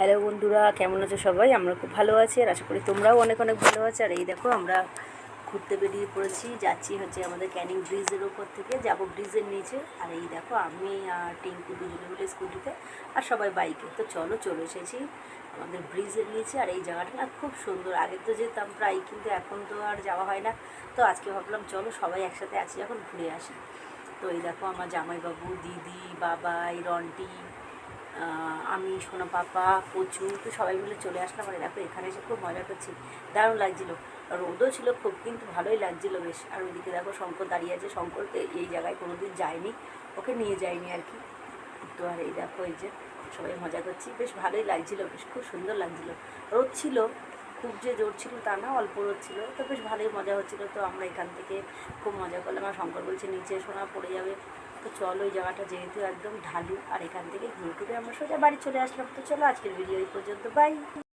Hello বন্ধুরা, কেমন আছো সবাই? আমরা খুব ভালো আছি আর আশা করি তোমরাও অনেক অনেক ভালো আছো। আর এই দেখো, আমরা ঘুরতে বেরিয়ে পড়েছি। যাচ্ছি হচ্ছে আমাদের ক্যানিং ব্রিজের ওপর থেকে। যাব ব্রিজের নিচে। আর এই দেখো, আমি আর টিঙ্কু দুজনে মিলে স্কুটিতে আর সবাই বাইকে। তো চলো, চলে এসেছি আমাদের ব্রিজের নিচে। আর এই জায়গাটা না খুব সুন্দর। আগে তো যেতাম প্রায়, কিন্তু এখন তো আর যাওয়া হয় না। তো আজকে ভাবলাম, চলো সবাই একসাথে আছি, এখন ঘুরে আসি। তো এই দেখো, আমার জামাইবাবু, দিদি, বাবাই, রন্টি আমি, সোনা পাপা, কচু, তো সবাই মিলে চলে আসলাম। আর দেখো, এখানে এসে খুব মজা করছি। দারুণ লাগছিল। রোদও ছিল খুব, কিন্তু ভালোই লাগছিল বেশ। আর ওইদিকে দেখো, শঙ্কর দাঁড়িয়ে আছে। শঙ্কর তো এই জায়গায় কোনো দিন যায়নি। ওকে নিয়ে যায়নি আর কি। তো আর এই দেখো, এই যে সবাই মজা করছি। বেশ ভালোই লাগছিল, বেশ খুব সুন্দর লাগছিল। রোদ ছিল খুব যে জোর ছিল তা না, অল্প রোদ ছিল। তো বেশ ভালোই মজা হচ্ছিল। তো আমরা এখান থেকে খুব মজা করলাম। আর শঙ্কর বলছে, নিচে সোনা পড়ে যাবে। তো চলো ওই জায়গাটা যেহেতু একদম ঢালু, আর এখান থেকে ঘুরে টুরে আমরা সোজা বাড়ি চলে আসলাম। তো চলো আজকের ভিডিও এই পর্যন্ত। বাই